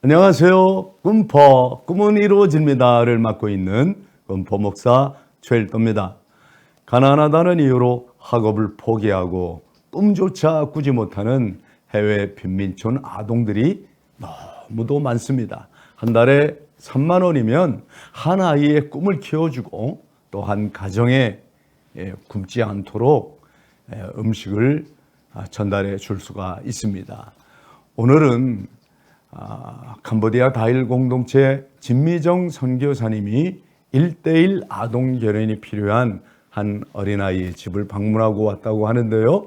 안녕하세요. 꿈퍼, 꿈은 이루어집니다를 맡고 있는 꿈퍼 목사 최일도입니다. 가난하다는 이유로 학업을 포기하고 꿈조차 꾸지 못하는 해외 빈민촌 아동들이 너무도 많습니다. 한 달에 3만 원이면 한 아이의 꿈을 키워주고 또 한 가정에 예, 굶지 않도록 예, 음식을 아, 전달해 줄 수가 있습니다. 오늘은 아, 캄보디아 다일 공동체 진미정 선교사님이 1대1 아동 결연이 필요한 한 어린아이의 집을 방문하고 왔다고 하는데요.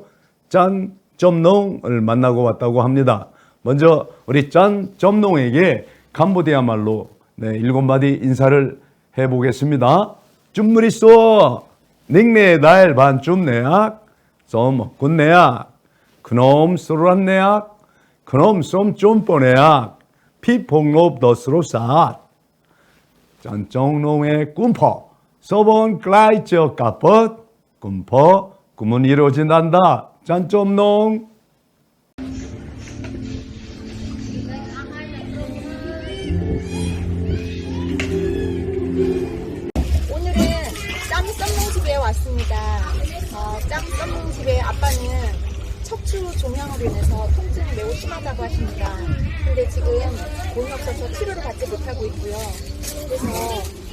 짠 점농을 만나고 왔다고 합니다. 먼저 우리 짠 점농에게 캄보디아 말로 네, 일곱 마디 인사를 해 보겠습니다. 쭈무리쏘 닉네 날 반쯤 내약 좀 군내약 그놈 소란 내약 그놈 쏨좀 뻔해약 피폭롭 더스로 쌌 짠정농의 꿈퍼 서번 클라이저 까펫 꿈퍼 꿈은 이루어진단다. 짠점농 심하다고 하십니다. 근데 지금 돈이 없어서 치료를 받지 못하고 있고요.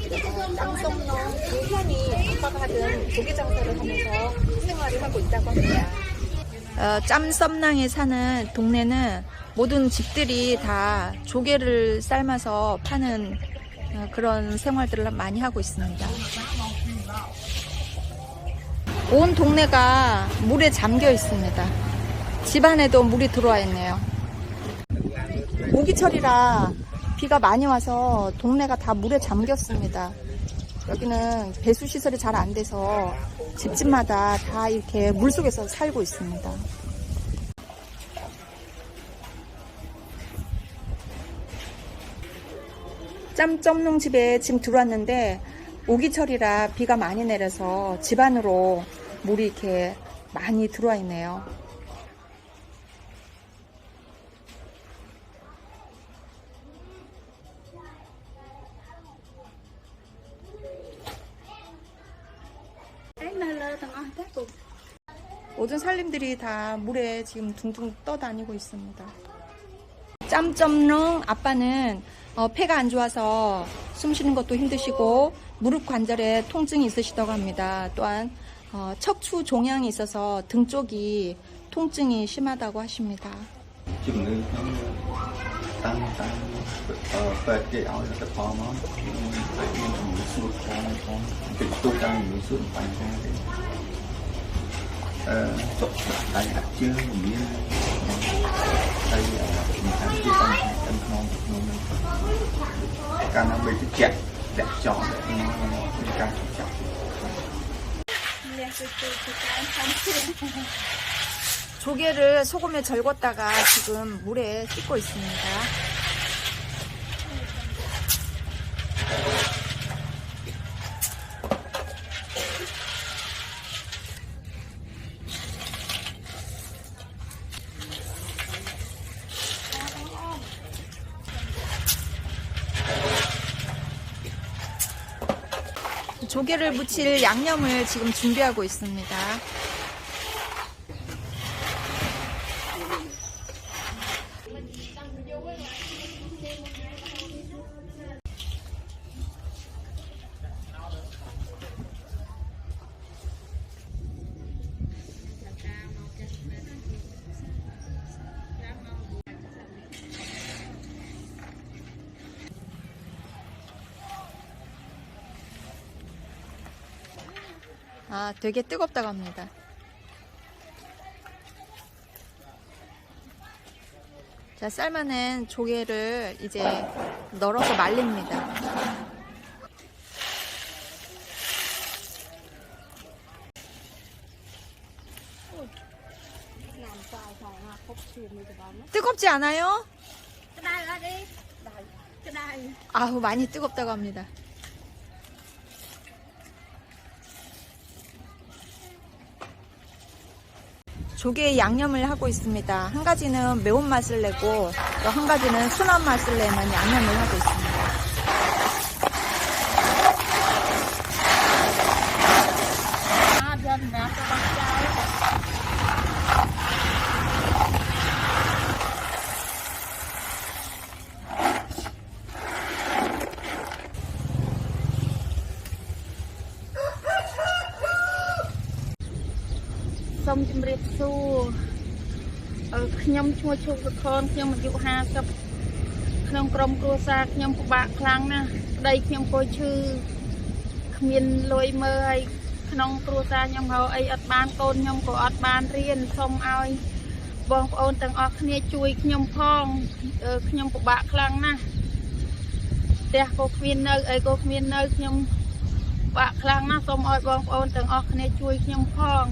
그래서 썸농 그 형이 아빠가 하던 조개 장사를 하면서 생활을 하고 있다고 합니다. 어, 짬썸낭에 사는 동네는 모든 집들이 다 조개를 삶아서 파는 어, 그런 생활들을 많이 하고 있습니다. 온 동네가 물에 잠겨 있습니다. 집 안에도 물이 들어와 있네요. 모기철이라 비가 많이 와서 동네가 다 물에 잠겼습니다. 여기는 배수 시설이 잘 안 돼서 집집마다 다 이렇게 물 속에서 살고 있습니다. 짬점농 집에 지금 들어왔는데 오기철이라 비가 많이 내려서 집 안으로 물이 이렇게 많이 들어와 있네요. 모든 살림들이 다 물에 지금 둥둥 떠다니고 있습니다. 짬점롱 아빠는 어, 폐가 안 좋아서 숨 쉬는 것도 힘드시고 무릎 관절에 통증이 있으시다고 합니다. 또한 어, 척추 종양이 있어서 등 쪽이 통증이 심하다고 하십니다. xúc tại đặt chân nghĩa đây là mình tham gia tâm tâm non non cả năm bên cái chặt chặt chọn để nó mình càng chọn 조개를 소금에 절궜다가 지금 물에 씻고 있습니다. 조개를 무칠 양념을 지금 준비하고 있습니다. 아, 되게 뜨겁다고 합니다. 자, 삶아낸 조개를 이제 널어서 말립니다. 뜨겁지 않아요? 아우, 많이 뜨겁다고 합니다. 조개 양념을 하고 있습니다. 한 가지는 매운맛을 내고 또 한 가지는 순한 맛을 내는 양념을 하고 있습니다. ။ សូមជម្រាបសួរអឺខ្ញុំឈ្មោះឈុកសុខនខ្ញុំអាយុ50ក្នុងក្រុមគ្រួសារខ្ញុំពិបាកខ្លាំងណាស់ប្តីខ្ញុំក៏ឈឺគ្មានលុយមើលហើយក្នុងគ្រួសារខ្ញុំរកអីអត់បានកូនខ្ញុំក៏អត់បានរៀនសូមឲ្យបងប្អូនទាំងអស់គ្នាជួយខ្ញុំផងអឺខ្ញុំពិបាកខ្លាំងណាស់ផ្ទះក៏គ្មាននៅអីក៏គ្មាននៅខ្ញុំពិបាកខ្លាំងណាស់សូមឲ្យបងប្អូនទាំងអស់គ្នាជួយខ្ញុំផង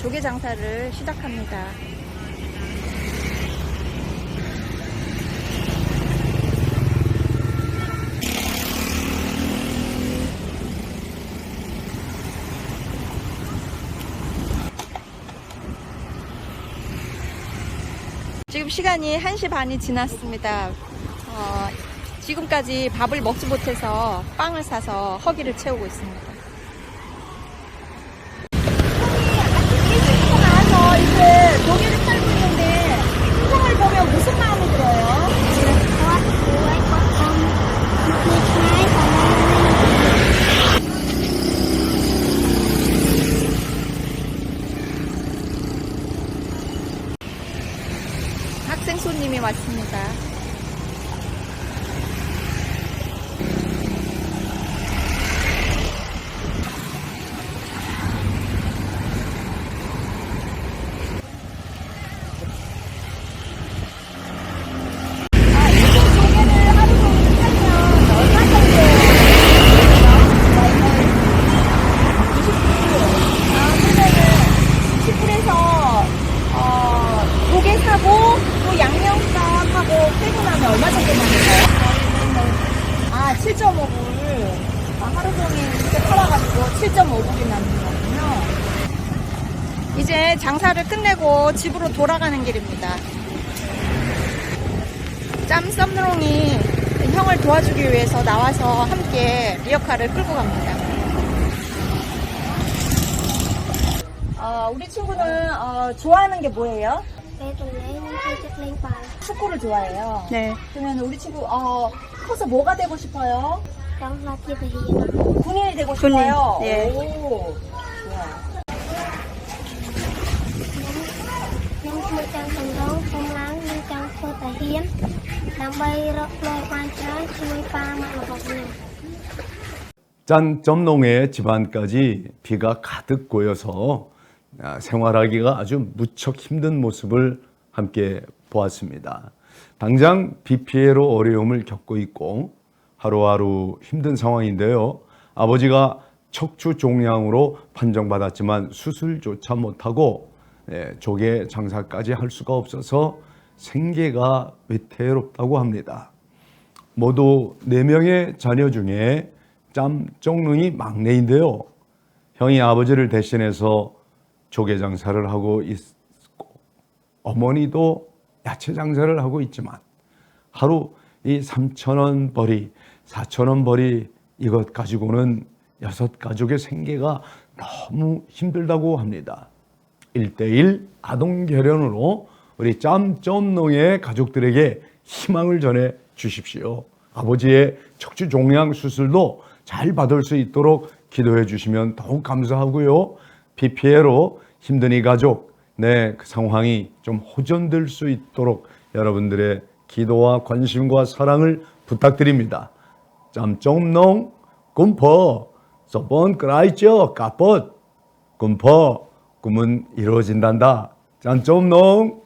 조개 장사를 시작합니다. 지금 시간이 1시 반이 지났습니다. 어, 지금까지 밥을 먹지 못해서 빵을 사서 허기를 채우고 있습니다. 나와서 이제 조개를 팔고 있는데 풍경을 보면 무슨 마음이 들어요? 학생 손님이 왔습니다. 아, 이렇게 조개를 하루 종일 팔면 얼마 정도 20불에서 어, 조개 사고 또 양념값 하고 빼고 나면 얼마 정도 나는가요? 아, 7.5불 아, 하루 종일 이렇게 팔아가지고 7.5불이 남는 거군요. 이제 장사를 끝내고 집으로 돌아가는 길입니다. 짬 썸롱이 형을 도와주기 위해서 나와서 함께 리어카를 끌고 갑니다. 어, 우리 친구는 어, 좋아하는 게 뭐예요? 매도 레인 축구를 좋아해요. 네. 그러면 우리 친구 어, 커서 뭐가 되고 싶어요? 군인이 되고 싶어요. 네. 오, 짠 점농의 집안까지 비가 가득 고여서 아, 생활하기가 아주 무척 힘든 모습을 함께 보았습니다. 당장 비 피해로 어려움을 겪고 있고 하루하루 힘든 상황인데요. 아버지가 척추 종양으로 판정받았지만 수술조차 못하고 예, 조개 장사까지 할 수가 없어서 생계가 위태롭다고 합니다. 모두 4명의 자녀 중에 짬정릉이 막내인데요. 형이 아버지를 대신해서 조개 장사를 하고 있고 어머니도 야채 장사를 하고 있지만 하루 이 3천원 벌이 4천원 벌이 이것 가지고는 여섯 가족의 생계가 너무 힘들다고 합니다. 1대1 아동 결연으로 우리 짬점농의 가족들에게 희망을 전해 주십시오. 아버지의 척추 종양 수술도 잘 받을 수 있도록 기도해 주시면 더욱 감사하고요. 비 피해로 힘든 이 가족, 네, 그 상황이 좀 호전될 수 있도록 여러분들의 기도와 관심과 사랑을 부탁드립니다. 짬점농 꿈퍼 서번 그라이죠 까뻗 꿈퍼 꿈은 이루어진단다 짠 점농